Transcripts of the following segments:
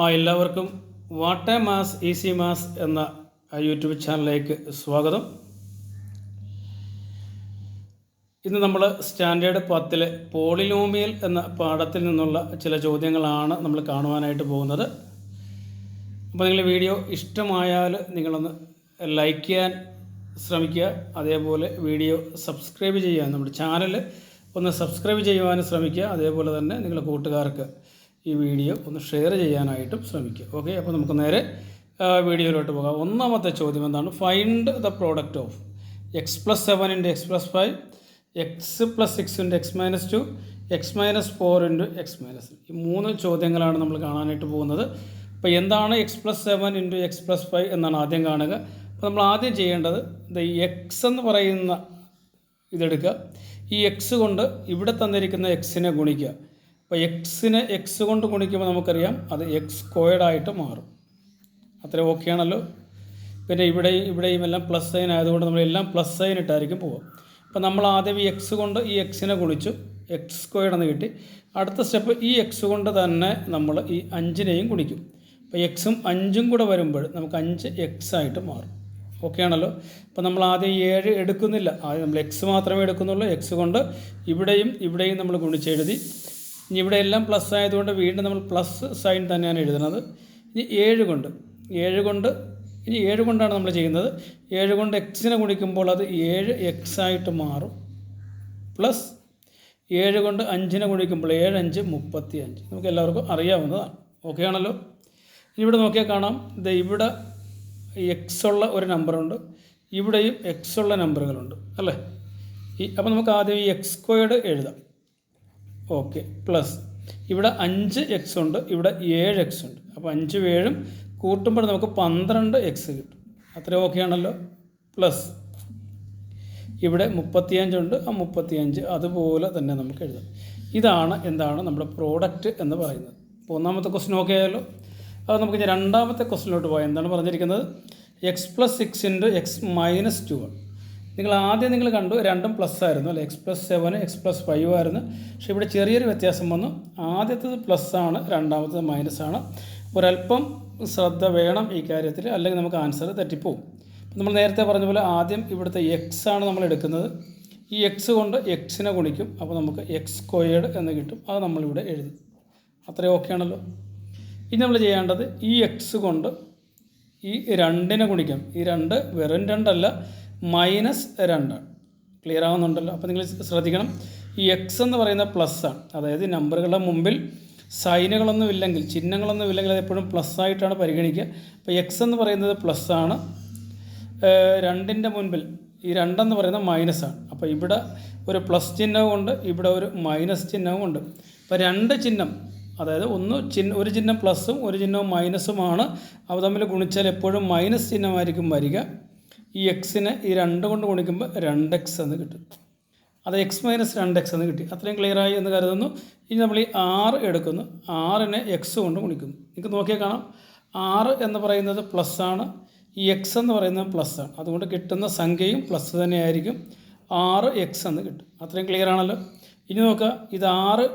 ആ എല്ലാവർക്കും what a maths easy maths എന്ന യൂട്യൂബ് ചാനലിലേക്ക് സ്വാഗതം. ഇന്ന് നമ്മൾ സ്റ്റാൻഡേർഡ് പത്തിലെ പോളിനോമിയൽ എന്ന പാഠത്തിൽ നിന്നുള്ള ചില ചോദ്യങ്ങളാണ് നമ്മൾ കാണുവാനായിട്ട് പോകുന്നത്. അപ്പോൾ നിങ്ങൾ വീഡിയോ ഇഷ്ടമായാൽ നിങ്ങളൊന്ന് ലൈക്ക് ചെയ്യാൻ ശ്രമിക്കുക. അതേപോലെ വീഡിയോ സബ്സ്ക്രൈബ് ചെയ്യാൻ നമ്മുടെ ചാനൽ ഒന്ന് സബ്സ്ക്രൈബ് ചെയ്യുവാനും ശ്രമിക്കുക. അതേപോലെ തന്നെ നിങ്ങളുടെ കൂട്ടുകാർക്ക് ഈ വീഡിയോ ഒന്ന് ഷെയർ ചെയ്യാനായിട്ടും ശ്രമിക്കുക. ഓക്കെ അപ്പോൾ നമുക്ക് നേരെ വീഡിയോയിലോട്ട് പോകാം. ഒന്നാമത്തെ ചോദ്യം എന്താണ്? Find the product of x plus seven into x plus five x plus six into x minus two x minus four into x minus ഈ മൂന്ന് ചോദ്യങ്ങളാണ് നമ്മൾ കാണാനായിട്ട് പോകുന്നത്. അപ്പോൾ എന്താണ് x plus seven into x plus five എന്നാണ് ആദ്യം കാണുക. അപ്പോൾ നമ്മൾ ആദ്യം ചെയ്യേണ്ടത് ഇത് ഈ എക്സ് എന്ന് പറയുന്ന ഇതെടുക്കുക. ഈ എക്സ് കൊണ്ട് ഇവിടെ തന്നിരിക്കുന്ന എക്സിനെ ഗുണിക്കുക. അപ്പോൾ എക്സിനെ എക്സ് കൊണ്ട് ഗുണിക്കുമ്പോൾ നമുക്കറിയാം അത് എക്സ് സ്ക്വയർഡായിട്ട് മാറും. അത്ര ഓക്കെ ആണല്ലോ. പിന്നെ ഇവിടെയും ഇവിടെയും എല്ലാം പ്ലസ് സൈൻ ആയതുകൊണ്ട് നമ്മളെല്ലാം പ്ലസ് സൈൻ ഇട്ടായിരിക്കും പോവുക. അപ്പോൾ നമ്മൾ ആദ്യം ഈ എക്സ് കൊണ്ട് ഈ എക്സിനെ ഗുണിച്ചു. എക്സ് സ്ക്വയർഡ് എന്ന് കിട്ടി. അടുത്ത സ്റ്റെപ്പ് ഈ എക്സ് കൊണ്ട് തന്നെ നമ്മൾ ഈ അഞ്ചിനെയും ഗുണിക്കും. അപ്പോൾ എക്സും അഞ്ചും കൂടെ വരുമ്പോൾ നമുക്ക് അഞ്ച് എക്സ് ആയിട്ട് മാറും. ഓക്കെ ആണല്ലോ. അപ്പോൾ നമ്മൾ ആദ്യം ഏഴ് എടുക്കുന്നില്ല. ആദ്യം നമ്മൾ എക്സ് മാത്രമേ എടുക്കുന്നുള്ളൂ. എക്സ് കൊണ്ട് ഇവിടെയും ഇവിടെയും നമ്മൾ ഗുണിച്ചെഴുതി ഇനി ഇവിടെ എല്ലാം പ്ലസ് ആയതുകൊണ്ട് വീണ്ടും നമ്മൾ പ്ലസ് സൈൻ തന്നെയാണ് എഴുതുന്നത്. ഇനി ഏഴ് കൊണ്ട് ഏഴ് കൊണ്ട് ഇനി ഏഴ് കൊണ്ടാണ് നമ്മൾ ചെയ്യുന്നത്. ഏഴ് കൊണ്ട് എക്സിനെ ഗുണിക്കുമ്പോൾ അത് ഏഴ് എക്സ് ആയിട്ട് മാറും. പ്ലസ് ഏഴ് കൊണ്ട് അഞ്ചിനെ ഗുണിക്കുമ്പോൾ ഏഴ് അഞ്ച് മുപ്പത്തി അഞ്ച് നമുക്ക് എല്ലാവർക്കും അറിയാവുന്നതാണ്. ഓക്കെ ആണല്ലോ? ഇനി ഇവിടെ നോക്കിയാൽ കാണാം. ഇത് ഇവിടെ എക്സ് ഉള്ള ഒരു നമ്പറുണ്ട് ഇവിടെയും എക്സ് ഉള്ള നമ്പറുകളുണ്ട് അല്ലേ? ഈ അപ്പോൾ നമുക്ക് ആദ്യം ഈ എക്സ് സ്ക്വയർഡ് എഴുതാം. ഓക്കെ പ്ലസ് ഇവിടെ അഞ്ച് എക്സ് ഉണ്ട് ഇവിടെ ഏഴ് എക്സ് ഉണ്ട്. അപ്പോൾ അഞ്ചും ഏഴും കൂട്ടുമ്പോൾ നമുക്ക് പന്ത്രണ്ട് എക്സ് കിട്ടും. അത്രയും ഓക്കെ ആണല്ലോ? പ്ലസ് ഇവിടെ മുപ്പത്തിയഞ്ചുണ്ട് ആ മുപ്പത്തിയഞ്ച് അതുപോലെ തന്നെ നമുക്ക് എഴുതാം. ഇതാണ് എന്താണ് നമ്മുടെ പ്രോഡക്റ്റ് എന്ന് പറയുന്നത്. ഒന്നാമത്തെ ക്വസ്റ്റ്യൻ ഓക്കെ ആയാലോ അത് നമുക്ക് രണ്ടാമത്തെ ക്വസ്റ്റ്യനിലോട്ട് പോയാൽ എന്താണ് പറഞ്ഞിരിക്കുന്നത്? X plus six into x minus two ആണ്. നിങ്ങൾ ആദ്യം നിങ്ങൾ കണ്ടു രണ്ടും പ്ലസ് ആയിരുന്നു അല്ലെ? X plus seven x plus five ആയിരുന്നു. പക്ഷെ ഇവിടെ ചെറിയൊരു വ്യത്യാസം വന്നു. ആദ്യത്തേത് പ്ലസ് ആണ് രണ്ടാമത്തേത് മൈനസ് ആണ്. ഒരല്പം ശ്രദ്ധ വേണം ഈ കാര്യത്തിൽ അല്ലെങ്കിൽ നമുക്ക് ആൻസർ തെറ്റിപ്പോവും. നമ്മൾ നേരത്തെ പറഞ്ഞ പോലെ ആദ്യം ഇവിടുത്തെ എക്സ് ആണ് നമ്മൾ എടുക്കുന്നത്. ഈ എക്സ് കൊണ്ട് എക്സിനെ ഗുണിക്കും. അപ്പോൾ നമുക്ക് എക്സ് സ്ക്വയേർഡ് എന്ന് കിട്ടും. അത് നമ്മളിവിടെ എഴുതി. അത്രയും ഓക്കെ ആണല്ലോ. ഇനി നമ്മൾ ചെയ്യേണ്ടത് ഈ എക്സ് കൊണ്ട് ഈ രണ്ടിനെ ഗുണിക്കാം. ഈ രണ്ട് വെറും രണ്ടല്ല. മൈനസ് രണ്ടാണ് ക്ലിയർ ആവുന്നുണ്ടല്ലോ? അപ്പോൾ നിങ്ങൾ ശ്രദ്ധിക്കണം. ഈ എക്സ് എന്ന് പറയുന്ന പ്ലസ് ആണ്. അതായത് നമ്പറുകളുടെ മുമ്പിൽ സൈനുകളൊന്നും ഇല്ലെങ്കിൽ ചിഹ്നങ്ങളൊന്നും ഇല്ലെങ്കിൽ അത് എപ്പോഴും പ്ലസ് ആയിട്ടാണ് പരിഗണിക്കുക. അപ്പോൾ എക്സ് എന്ന് പറയുന്നത് പ്ലസ് ആണ്. രണ്ടിന്റെ മുൻപിൽ ഈ രണ്ടെന്ന് പറയുന്നത് മൈനസ് ആണ്. അപ്പോൾ ഇവിടെ ഒരു പ്ലസ് ചിഹ്നവും ഉണ്ട് ഇവിടെ ഒരു മൈനസ് ചിഹ്നവും ഉണ്ട്. അപ്പോൾ രണ്ട് ചിഹ്നം അതായത് ഒന്ന് ചിഹ്ന ഒരു ചിഹ്നം പ്ലസും ഒരു ചിഹ്നവും മൈനസുമാണ് അവ തമ്മിൽ ഗുണിച്ചാൽ എപ്പോഴും മൈനസ് ചിഹ്നമായിരിക്കും വരിക. ഈ എക്സിനെ ഈ രണ്ട് കൊണ്ട് ഗുണിക്കുമ്പോൾ രണ്ട് എക്സ് എന്ന് കിട്ടും. അത് എക്സ് മൈനസ് രണ്ട് എക്സ് എന്ന് കിട്ടി. അത്രയും ക്ലിയറായി എന്ന് കരുതുന്നു. ഇനി നമ്മൾ ഈ ആറ് എടുക്കുന്നു. ആറിനെ എക്സ് കൊണ്ട് ഗുണിക്കുന്നു. നിങ്ങൾക്ക് നോക്കിയാൽ കാണാം. ആറ് എന്ന് പറയുന്നത് പ്ലസ് ആണ്. ഈ എക്സ് എന്ന് പറയുന്നത് പ്ലസ് ആണ്. അതുകൊണ്ട് കിട്ടുന്ന സംഖ്യയും പ്ലസ് തന്നെയായിരിക്കും ആറ് എക്സ് എന്ന് കിട്ടും. അത്രയും ക്ലിയർ ആണല്ലോ. ഇനി നോക്കുക. ഇത് ആറ്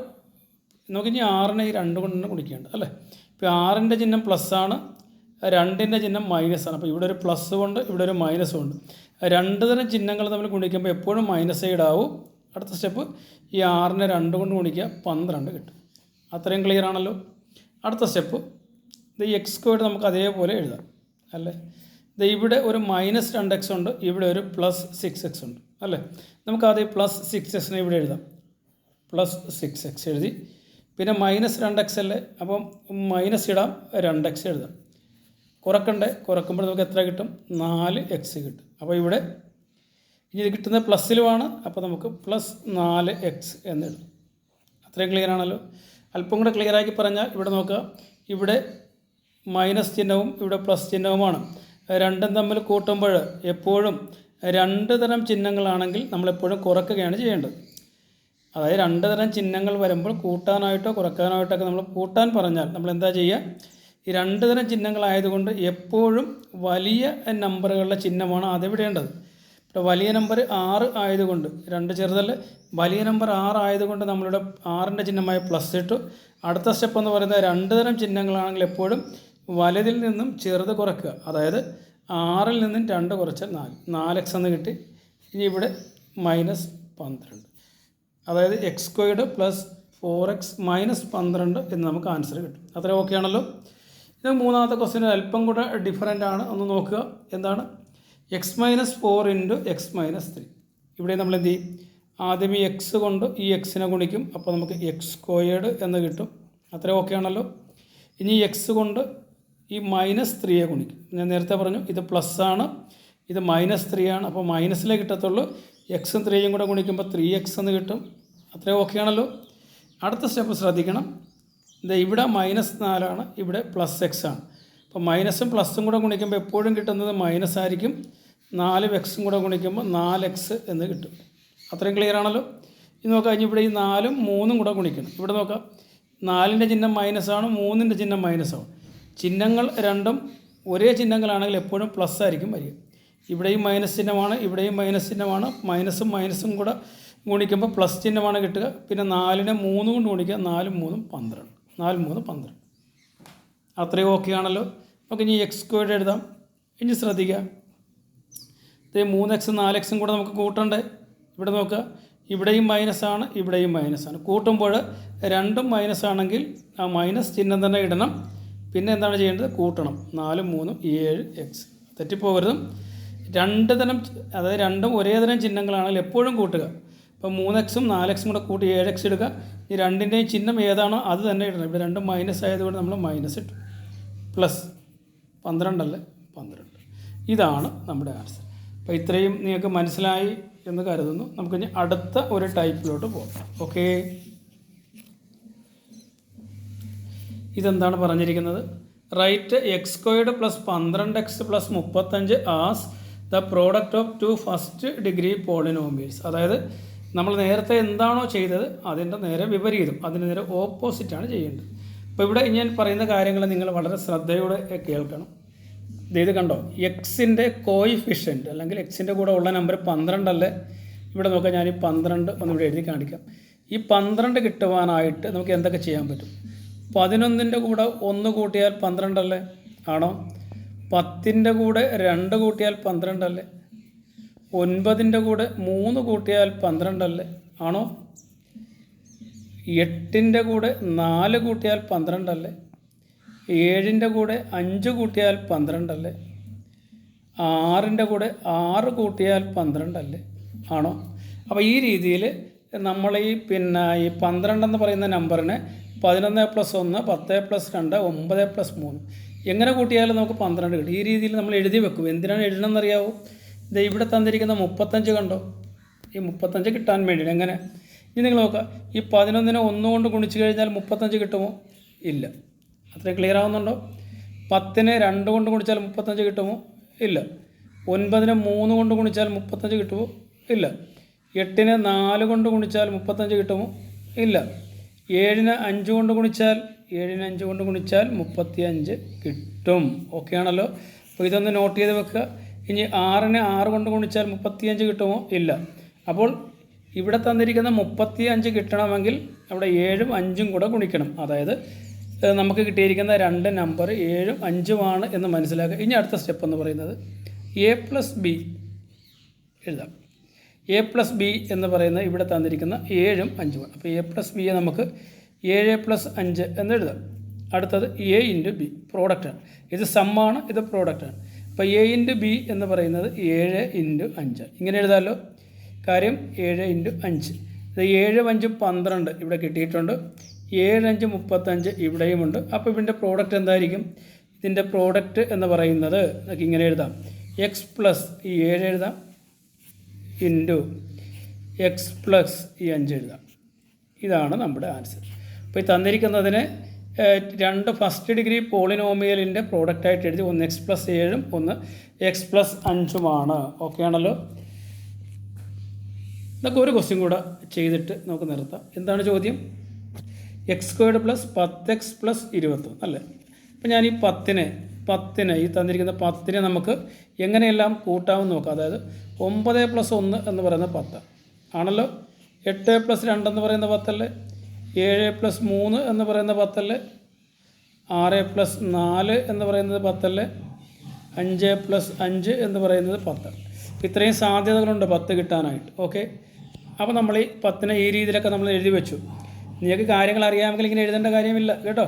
നോക്കി ഇനി ആറിനെ ഈ രണ്ട് കൊണ്ട് ഗുണിക്കേണ്ട അല്ലേ? ഇപ്പോൾ ആറിന്റെ ചിഹ്നം പ്ലസ് ആണ്. രണ്ടിന്റെ ചിഹ്നം മൈനസ് ആണ്. അപ്പോൾ ഇവിടെ ഒരു പ്ലസ് ഉണ്ട് ഇവിടെ ഒരു മൈനസ് ഉണ്ട്. രണ്ട് തരം ചിഹ്നങ്ങൾ തമ്മിൽ ഗുണിക്കുമ്പോൾ എപ്പോഴും മൈനസ് സൈഡ് ആവും. അടുത്ത സ്റ്റെപ്പ് ഈ ആറിനെ രണ്ട് കൊണ്ട് ഗുണിക്കുക പന്ത്രണ്ട് കിട്ടും. അത്രയും ക്ലിയർ ആണല്ലോ. അടുത്ത സ്റ്റെപ്പ് ഇത് എക്സ് സ്ക്വയർഡ് നമുക്ക് അതേപോലെ എഴുതാം അല്ലേ? ഇത് ഇവിടെ ഒരു മൈനസ് രണ്ട് എക്സ് ഉണ്ട് ഇവിടെ ഒരു പ്ലസ് സിക്സ് എക്സ് ഉണ്ട് അല്ലേ? നമുക്ക് ആദ്യം പ്ലസ് സിക്സ് എക്സിനെ ഇവിടെ എഴുതാം. പ്ലസ് സിക്സ് എക്സ് എഴുതി. പിന്നെ മൈനസ് രണ്ട് എക്സ് അല്ലേ? അപ്പം മൈനസ് ഇടാം രണ്ട് എക്സ് എഴുതാം. കുറക്കണ്ടേ? കുറക്കുമ്പോൾ നമുക്ക് എത്ര കിട്ടും? നാല് എക്സ് കിട്ടും. അപ്പോൾ ഇവിടെ ഇനി ഇത് കിട്ടുന്നത് പ്ലസ്സിലുമാണ് അപ്പോൾ നമുക്ക് പ്ലസ് നാല് എക്സ് എന്നിടും അത്രയും ക്ലിയർ ആണല്ലോ? അല്പം കൂടെ ക്ലിയറാക്കി പറഞ്ഞാൽ ഇവിടെ നോക്കുക. ഇവിടെ മൈനസ് ചിഹ്നവും ഇവിടെ പ്ലസ് ചിഹ്നവുമാണ്. രണ്ടും തമ്മിൽ കൂട്ടുമ്പോൾ എപ്പോഴും രണ്ട് തരം ചിഹ്നങ്ങളാണെങ്കിൽ നമ്മളെപ്പോഴും കുറക്കുകയാണ് ചെയ്യേണ്ടത്. അതായത് രണ്ട് തരം ചിഹ്നങ്ങൾ വരുമ്പോൾ കൂട്ടാനായിട്ടോ കുറക്കാനായിട്ടോ ഒക്കെ നമ്മൾ കൂട്ടാൻ പറഞ്ഞാൽ നമ്മൾ എന്താ ചെയ്യുക? ഈ രണ്ട് തരം ചിഹ്നങ്ങളായതുകൊണ്ട് എപ്പോഴും വലിയ നമ്പറുകളുടെ ചിഹ്നമാണ് ആദ്യം ഇവിടെ വലിയ നമ്പർ ആറ് ആയതുകൊണ്ട് രണ്ട് ചെറുതല്ല വലിയ നമ്പർ ആറ് ആയതുകൊണ്ട് നമ്മളിവിടെ ആറിന്റെ ചിഹ്നമായ പ്ലസ് ഇട്ടു. അടുത്ത സ്റ്റെപ്പ് എന്ന് പറയുന്നത് രണ്ട് തരം ചിഹ്നങ്ങളാണെങ്കിൽ എപ്പോഴും വലതിൽ നിന്നും ചെറുത് കുറയ്ക്കുക. അതായത് ആറിൽ നിന്നും രണ്ട് കുറച്ചാൽ നാല് നാല് എക്സ് എന്ന് കിട്ടി. ഇനി ഇവിടെ മൈനസ് പന്ത്രണ്ട്. അതായത് x squared plus four x minus പന്ത്രണ്ട് എന്ന് നമുക്ക് ആൻസർ കിട്ടും. അത്ര ഓക്കെ ആണല്ലോ? ഇത് മൂന്നാമത്തെ ക്വസ്റ്റ്യൻ അല്പം കൂടെ ഡിഫറന്റ് ആണ്. ഒന്ന് നോക്കുക. എന്താണ്? X minus four into x minus three ഇവിടെ നമ്മൾ എന്ത് ചെയ്യും? ആദ്യം ഈ എക്സ് കൊണ്ട് ഈ എക്സിനെ ഗുണിക്കും. അപ്പോൾ നമുക്ക് എക്സ് സ്ക്വയേർഡ് എന്ന് കിട്ടും. അത്ര ഓക്കെ ആണല്ലോ. ഇനി എക്സ് കൊണ്ട് ഈ മൈനസ് ത്രീയെ ഗുണിക്കും. ഞാൻ നേരത്തെ പറഞ്ഞു ഇത് പ്ലസ് ആണ്. ഇത് മൈനസ് ത്രീ ആണ്. അപ്പോൾ മൈനസിലേ കിട്ടത്തുള്ളൂ. എക്സും ത്രീയും കൂടെ ഗുണിക്കുമ്പോൾ ത്രീ എക്സ് എന്ന് കിട്ടും. അത്രയും ഓക്കെ ആണല്ലോ. അടുത്ത സ്റ്റെപ്പ് ശ്രദ്ധിക്കണം. ഇവിടെ മൈനസ് നാലാണ് ഇവിടെ പ്ലസ് എക്സ് ആണ്. അപ്പോൾ മൈനസും പ്ലസും കൂടെ ഗുണിക്കുമ്പോൾ എപ്പോഴും കിട്ടുന്നത് മൈനസ് ആയിരിക്കും. നാല് എക്സും കൂടെ ഗുണിക്കുമ്പോൾ നാല് എക്സ് എന്ന് കിട്ടും. അത്രയും ക്ലിയർ ആണല്ലോ? ഇത് നോക്കാം ഇനി ഇവിടെ ഈ നാലും മൂന്നും കൂടെ ഗുണിക്കണം. ഇവിടെ നോക്കാം. നാലിന്റെ ചിഹ്നം മൈനസ് ആണ് മൂന്നിന്റെ ചിഹ്നം മൈനസ് ആണ്. ചിഹ്നങ്ങൾ രണ്ടും ഒരേ ചിഹ്നങ്ങളാണെങ്കിൽ എപ്പോഴും പ്ലസ് ആയിരിക്കും വരിക. ഇവിടെയും മൈനസ് ചിഹ്നമാണ് ഇവിടെയും മൈനസ് ചിഹ്നമാണ്. മൈനസും മൈനസും കൂടെ ഗുണിക്കുമ്പോൾ പ്ലസ് ചിഹ്നമാണ് കിട്ടുക. പിന്നെ നാലിനെ മൂന്ന് കൊണ്ട് ഗുണിക്കുക നാലും മൂന്നും പന്ത്രണ്ട്. നാലും മൂന്ന് പന്ത്രണ്ട്. അത്രയും ഓക്കെ ആണല്ലോ. നമുക്ക് ഇനി എക്സ് സ്ക്വയർഡ് എഴുതാം. ഇനി ശ്രദ്ധിക്കുക ഇത് മൂന്ന് എക്സും നാല് എക്സും കൂടെ നമുക്ക് കൂട്ടണ്ടേ? ഇവിടെ നോക്കുക ഇവിടെയും മൈനസ് ആണ് ഇവിടെയും മൈനസ് ആണ്. കൂട്ടുമ്പോൾ രണ്ടും മൈനസ് ആണെങ്കിൽ ആ മൈനസ് ചിഹ്നം തന്നെ ഇടണം. പിന്നെ എന്താണ് ചെയ്യേണ്ടത്? കൂട്ടണം. നാലും മൂന്നും ഏഴ് എക്സ് തെറ്റിപ്പോകരുതും. രണ്ട് തരം അതായത് രണ്ടും ഒരേ തരം ചിഹ്നങ്ങളാണെങ്കിൽ എപ്പോഴും കൂട്ടുക. ഇപ്പോൾ മൂന്ന് എക്സും നാല് എക്സും കൂടെ കൂട്ടി ഏഴ് എക്സ് എടുക്കുക. ഈ രണ്ടിന്റെയും ചിഹ്നം ഏതാണോ അത് തന്നെ ഇടണം. ഇവിടെ രണ്ടും മൈനസ് ആയതുകൊണ്ട് നമ്മൾ മൈനസ് ഇട്ടു. പ്ലസ് പന്ത്രണ്ടല്ലേ? പന്ത്രണ്ട്. ഇതാണ് നമ്മുടെ ആൻസർ അപ്പോൾ ഇത്രയും നിങ്ങൾക്ക് മനസ്സിലായി എന്ന് കരുതുന്നു. നമുക്ക് ഇനി അടുത്ത ഒരു ടൈപ്പിലോട്ട് പോകാം. ഓക്കേ ഇതെന്താണ് പറഞ്ഞിരിക്കുന്നത്? റൈറ്റ് എക്സ് സ്ക്വയർഡ് പ്ലസ് പന്ത്രണ്ട് എക്സ് പ്ലസ് മുപ്പത്തഞ്ച് as the product of two first degree polynomials അതായത് നമ്മൾ നേരത്തെ എന്താണോ ചെയ്തത് അതിന്റെ നേരെ വിപരീതം അതിന് നേരെ ഓപ്പോസിറ്റാണ് ചെയ്യേണ്ടത്. അപ്പോൾ ഇവിടെ ഞാൻ പറയുന്ന കാര്യങ്ങൾ നിങ്ങൾ വളരെ ശ്രദ്ധയോടെ കേൾക്കണം. ഇത് കണ്ടോ? എക്സിന്റെ കോയിഫിഷ്യന്റ് അല്ലെങ്കിൽ എക്സിന്റെ കൂടെ ഉള്ള നമ്പർ പന്ത്രണ്ടല്ലേ ഇവിടെ നോക്കാം ഞാൻ ഈ പന്ത്രണ്ട് ഒന്ന് ഇവിടെ എഴുതി കാണിക്കാം. ഈ പന്ത്രണ്ട് കിട്ടുവാനായിട്ട് നമുക്ക് എന്തൊക്കെ ചെയ്യാൻ പറ്റും? പതിനൊന്നിന്റെ കൂടെ ഒന്ന് കൂട്ടിയാൽ പന്ത്രണ്ടല്ലേ ആണോ? പത്തിന്റെ കൂടെ രണ്ട് കൂട്ടിയാൽ പന്ത്രണ്ടല്ലേ ഒൻപതിന്റെ കൂടെ മൂന്ന് കൂട്ടിയാൽ പന്ത്രണ്ടല്ലേ? ആണോ? എട്ടിന്റെ കൂടെ നാല് കൂട്ടിയാൽ പന്ത്രണ്ടല്ലേ? ഏഴിന്റെ കൂടെ അഞ്ച് കൂട്ടിയാൽ പന്ത്രണ്ടല്ലേ? ആറിന്റെ കൂടെ ആറ് കൂട്ടിയാൽ പന്ത്രണ്ടല്ലേ? ആണോ? അപ്പോൾ ഈ രീതിയിൽ നമ്മൾ ഈ പിന്നെ ഈ പന്ത്രണ്ടെന്ന് പറയുന്ന നമ്പറിനെ പതിനൊന്ന് പ്ലസ് ഒന്ന് പത്ത് പ്ലസ് രണ്ട് ഒമ്പത് പ്ലസ് മൂന്ന്. എങ്ങനെ കൂട്ടിയാലും നമുക്ക് പന്ത്രണ്ട് കിട്ടും. ഈ രീതിയിൽ നമ്മൾ എഴുതി വെക്കും. എന്തിനാണ് എഴുതണമെന്നറിയാവോ ഇത് ഇവിടെ തന്നിരിക്കുന്ന മുപ്പത്തഞ്ച് കണ്ടോ? ഈ മുപ്പത്തഞ്ച് കിട്ടാൻ വേണ്ടി എങ്ങനെ? ഇനി നിങ്ങൾ നോക്കുക ഈ പതിനൊന്നിനെ ഒന്നുകൊണ്ട് ഗുണിച്ച് കഴിഞ്ഞാൽ മുപ്പത്തഞ്ച് കിട്ടുമോ? ഇല്ല. അത്രയും ക്ലിയർ ആവുന്നുണ്ടോ? പത്തിനെ രണ്ട് കൊണ്ട് ഗുണിച്ചാൽ മുപ്പത്തഞ്ച് കിട്ടുമോ? ഇല്ല. ഒൻപതിനെ മൂന്ന് കൊണ്ട് ഗുണിച്ചാൽ മുപ്പത്തഞ്ച് കിട്ടുമോ? ഇല്ല. എട്ടിനെ നാല് കൊണ്ട് ഗുണിച്ചാൽ മുപ്പത്തഞ്ച് കിട്ടുമോ? ഇല്ല. ഏഴിന് അഞ്ച് കൊണ്ട് ഗുണിച്ചാൽ ഏഴിന് അഞ്ച് കൊണ്ട് ഗുണിച്ചാൽ മുപ്പത്തി അഞ്ച് കിട്ടും. ഓക്കെ ആണല്ലോ? അപ്പോൾ ഇതൊന്ന് നോട്ട് ചെയ്ത് വെക്കുക. ഇനി ആറിനെ ആറ് കൊണ്ട് ഗുണിച്ചാൽ മുപ്പത്തിയഞ്ച് കിട്ടുമോ? ഇല്ല. അപ്പോൾ ഇവിടെ തന്നിരിക്കുന്ന മുപ്പത്തി അഞ്ച് കിട്ടണമെങ്കിൽ അവിടെ ഏഴും അഞ്ചും കൂടെ ഗുണിക്കണം. അതായത് നമുക്ക് കിട്ടിയിരിക്കുന്ന രണ്ട് നമ്പർ ഏഴും അഞ്ചുമാണ് എന്ന് മനസ്സിലാക്കുക. ഇനി അടുത്ത സ്റ്റെപ്പ് എന്ന് പറയുന്നത് എ പ്ലസ് ബി എഴുതാം. എ പ്ലസ് ബി എന്ന് പറയുന്നത് ഇവിടെ തന്നിരിക്കുന്ന ഏഴും അഞ്ചുമാണ് അപ്പോൾ എ പ്ലസ് ബിയെ നമുക്ക് ഏഴ് പ്ലസ് അഞ്ച് എന്ന് എഴുതാം. അടുത്തത് എ ഇന്റു ബി പ്രോഡക്റ്റാണ്. ഇത് സമ്മാണ് ഇത് പ്രോഡക്റ്റാണ്. അപ്പോൾ എ ഇന്റു ബി എന്ന് പറയുന്നത് ഏഴ് ഇന്റു അഞ്ച്. ഇങ്ങനെ എഴുതാമല്ലോ കാര്യം ഏഴ് ഇന്റു അഞ്ച്. ഇത് ഏഴ് അഞ്ച് പന്ത്രണ്ട് ഇവിടെ കിട്ടിയിട്ടുണ്ട്. ഏഴ് അഞ്ച് മുപ്പത്തഞ്ച് ഇവിടെയുമുണ്ട്. അപ്പോൾ ഇതിന്റെ പ്രോഡക്റ്റ് എന്തായിരിക്കും? ഇതിന്റെ പ്രോഡക്റ്റ് എന്ന് പറയുന്നത് നമുക്ക് ഇങ്ങനെ എഴുതാം. എക്സ് പ്ലസ് ഈ ഏഴ് എഴുതാം. ഇന്റു എക്സ് പ്ലസ് ഈ അഞ്ച് എഴുതാം. ഇതാണ് നമ്മുടെ ആൻസർ അപ്പോൾ ഈ തന്നിരിക്കുന്നതിന് രണ്ട് ഫസ്റ്റ് ഡിഗ്രി പോളിനോമിയലിന്റെ പ്രോഡക്റ്റായിട്ട് എഴുതി ഒന്ന് എക്സ് പ്ലസ് ഏഴും ഒന്ന് എക്സ് പ്ലസ് അഞ്ചുമാണ്. ഓക്കെ ആണല്ലോ? ഇതൊക്കെ ഒരു ക്വസ്റ്റ്യൻ കൂടെ ചെയ്തിട്ട് നമുക്ക് നിർത്താം. എന്താണ് ചോദ്യം? എക്സ് സ്ക്വയർഡ് പ്ലസ് പത്ത് എക്സ് പ്ലസ് ഇരുപത്തൊന്ന് അല്ലേ? അപ്പം ഞാൻ ഈ പത്തിനെ പത്തിന് ഈ തന്നിരിക്കുന്ന പത്തിനെ നമുക്ക് എങ്ങനെയെല്ലാം കൂട്ടാമെന്ന് നോക്കാം. അതായത് ഒമ്പത് പ്ലസ് ഒന്ന് എന്ന് പറയുന്ന പത്ത്. ആണല്ലോ? എട്ട് പ്ലസ് രണ്ടെന്ന് പറയുന്ന പത്തല്ലേ? ഏഴ് പ്ലസ് മൂന്ന് എന്ന് പറയുന്ന പത്തല്ലേ ആറ് പ്ലസ് നാല് എന്ന് പറയുന്നത് പത്തല്ലേ അഞ്ച് പ്ലസ് അഞ്ച് എന്ന് പറയുന്നത് പത്ത് ഇത്രയും സാധ്യതകളുണ്ട് പത്ത് കിട്ടാനായിട്ട് ഓക്കെ? അപ്പോൾ നമ്മൾ ഈ പത്തിനെ ഈ രീതിയിലൊക്കെ നമ്മൾ എഴുതി വെച്ചു. നിങ്ങൾക്ക് കാര്യങ്ങൾ അറിയാമെങ്കിൽ ഇങ്ങനെ എഴുതേണ്ട കാര്യമില്ല കേട്ടോ?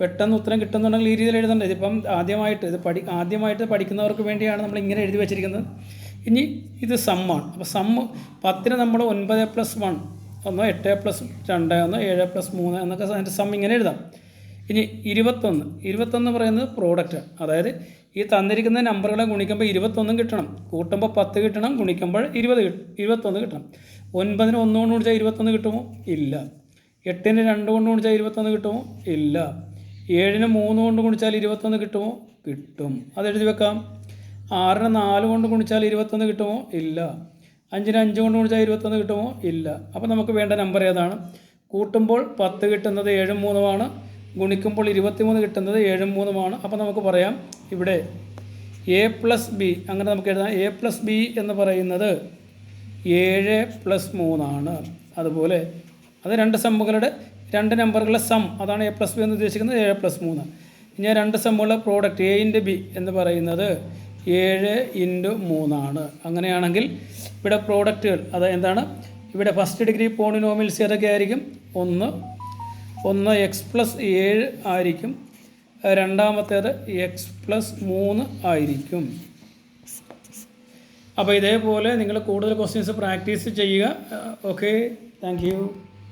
പെട്ടെന്ന് ഉത്തരം കിട്ടുന്നുണ്ടെങ്കിൽ ഈ രീതിയിൽ എഴുതണ്ട. ഇതിപ്പം ആദ്യമായിട്ട് ഇത് പഠി ആദ്യമായിട്ട് പഠിക്കുന്നവർക്ക് വേണ്ടിയാണ് നമ്മൾ ഇങ്ങനെ എഴുതി വെച്ചിരിക്കുന്നത്. ഇനി ഇത് സമ്മാണ് അപ്പോൾ സമ്മ് പത്തിന് നമ്മൾ ഒൻപത് പ്ലസ് വൺ ഒന്നോ എട്ട് പ്ലസ് രണ്ട് ഒന്ന് ഏഴ് പ്ലസ് മൂന്ന് എന്നൊക്കെ അതിന്റെ സം ഇങ്ങനെ എഴുതാം. ഇനി ഇരുപത്തൊന്ന്. ഇരുപത്തൊന്ന് പറയുന്നത് പ്രോഡക്റ്റ് അതായത് ഈ തന്നിരിക്കുന്ന നമ്പറുകളെ ഗുണിക്കുമ്പോൾ ഇരുപത്തൊന്നും കിട്ടണം. കൂട്ടുമ്പോൾ പത്ത് കിട്ടണം ഗുണിക്കുമ്പോൾ ഇരുപത് ഇരുപത്തൊന്ന് കിട്ടണം. ഒൻപതിന് ഒന്ന് കൊണ്ട് ഗുണിച്ചാൽ ഇരുപത്തൊന്ന് കിട്ടുമോ? ഇല്ല. എട്ടിന് രണ്ട് കൊണ്ട് ഗുണിച്ചാൽ ഇരുപത്തൊന്ന് കിട്ടുമോ? ഇല്ല. ഏഴിന് മൂന്ന് കൊണ്ട് ഗുണിച്ചാൽ ഇരുപത്തൊന്ന് കിട്ടുമോ? കിട്ടും. അത് എഴുതി വെക്കാം. ആറിന് നാല് കൊണ്ട് ഗുണിച്ചാൽ ഇരുപത്തൊന്ന് കിട്ടുമോ? ഇല്ല. അഞ്ചിന് അഞ്ച് കൊണ്ട് ഗുണിച്ചാൽ ഇരുപത്തൊന്ന് കിട്ടുമോ? ഇല്ല. അപ്പോൾ നമുക്ക് വേണ്ട നമ്പർ ഏതാണ്? കൂട്ടുമ്പോൾ പത്ത് കിട്ടുന്നത് ഏഴും മൂന്നുമാണ് ഗുണിക്കുമ്പോൾ ഇരുപത്തിമൂന്ന് കിട്ടുന്നത് ഏഴും മൂന്നുമാണ് അപ്പോൾ നമുക്ക് പറയാം ഇവിടെ എ പ്ലസ് ബി അങ്ങനെ നമുക്ക് എഴുതാം. എ പ്ലസ് ബി എന്ന് പറയുന്നത് ഏഴ് പ്ലസ് മൂന്നാണ് അതുപോലെ അത് രണ്ട് സമ്മുകളുടെ രണ്ട് നമ്പറുകളുടെ സം അതാണ് എ പ്ലസ് ബി എന്ന് ഉദ്ദേശിക്കുന്നത് ഏഴ് പ്ലസ് മൂന്ന്. ഇനി രണ്ട് സമ്മുകളുടെ പ്രോഡക്റ്റ് എ ഇന്റു ബി എന്ന് പറയുന്നത് ഏഴ് ഇന്റു മൂന്നാണ് അങ്ങനെയാണെങ്കിൽ ഇവിടെ പ്രോഡക്റ്റുകൾ അത് എന്താണ്? ഇവിടെ ഫസ്റ്റ് ഡിഗ്രി പോണിനോമിൽസ് ഏതൊക്കെ ആയിരിക്കും? ഒന്ന്. ഒന്ന് എക്സ് പ്ലസ് ഏഴ് ആയിരിക്കും. രണ്ടാമത്തേത് എക്സ് പ്ലസ് മൂന്ന് ആയിരിക്കും. അപ്പോൾ ഇതേപോലെ നിങ്ങൾ കൂടുതൽ ക്വസ്റ്റ്യൻസ് പ്രാക്ടീസ് ചെയ്യുക. Okay thank